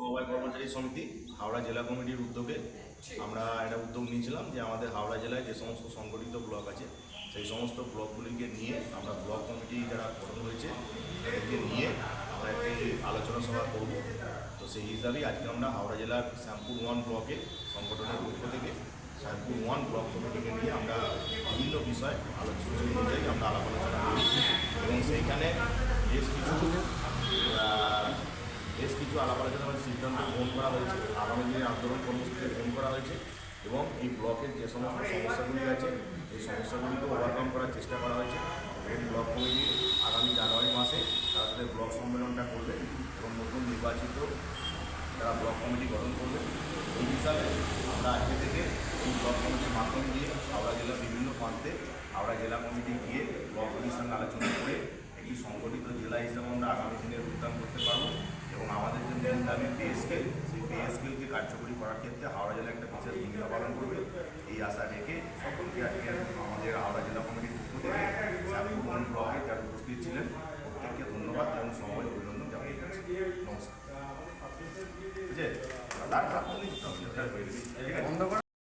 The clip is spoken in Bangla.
সমবায় কর্মচারী সমিতি, হাওড়া জেলা কমিটির উদ্যোগে আমরা একটা উদ্যোগ নিয়েছিলাম যে আমাদের হাওড়া জেলায় যে সমস্ত সংগঠিত ব্লক আছে, সেই সমস্ত ব্লকগুলিকে নিয়ে আমরা ব্লক কমিটি যারা গঠন হয়েছে, তাদেরকে নিয়ে আমরা একটি আলোচনা সভা করব। তো সেই হিসাবেই আজকে আমরা হাওড়া জেলার শ্যামপুর ওয়ান ব্লকে, সংগঠনের পক্ষ থেকে শ্যামপুর ওয়ান ব্লক কমিটিকে নিয়ে আমরা বিভিন্ন বিষয়, আলোচনা অনুযায়ী আমরা আলাপ আলোচনা করি এবং সেইখানে বেশ কিছু বেশ কিছু আলাপ আলোচনার সিদ্ধান্ত গ্রহণ করা হয়েছে। আগামী দিনে আন্দোলন কর্মসূচিতে গ্রহণ করা হয়েছে এবং এই ব্লকের যে সমস্ত সমস্যাগুলি আছে, এই সমস্যাগুলিকে ওভারকাম করার চেষ্টা করা হয়েছে। এবং ব্লক কমিটি আগামী জানুয়ারি মাসে তারা তাদের ব্লক সম্মেলনটা করবে এবং নতুন নির্বাচিত তারা ব্লক কমিটি গঠন করবে। এই হিসাবে আমরা আজকে থেকে এই ব্লক কমিটির মাধ্যম দিয়ে হাওড়া জেলার বিভিন্ন প্রান্তে হাওড়া জেলা কমিটি গিয়ে ব্লক কমিটির সঙ্গে আলোচনা করে একটি সংগঠিত জেলা হিসাবে আমরা আগামী দিনে রূপদান করতে পারব এবং মেন পে স্কেল সেই পে স্কেলকে কার্যকরী করার ক্ষেত্রে হাওড়া জেলা একটা বিশেষ ভূমিকা পালন করবে। এই আশা রেখে সকলকে আজকে আমাদের হাওড়া জেলা কমিটির পক্ষ থেকে সাবিমোহন ব্লকে যারা উপস্থিত ছিলেন, প্রত্যেককে ধন্যবাদ এবং সময় অভিনন্দন জানাই নমস্কার। বুঝে ঠিক আছে?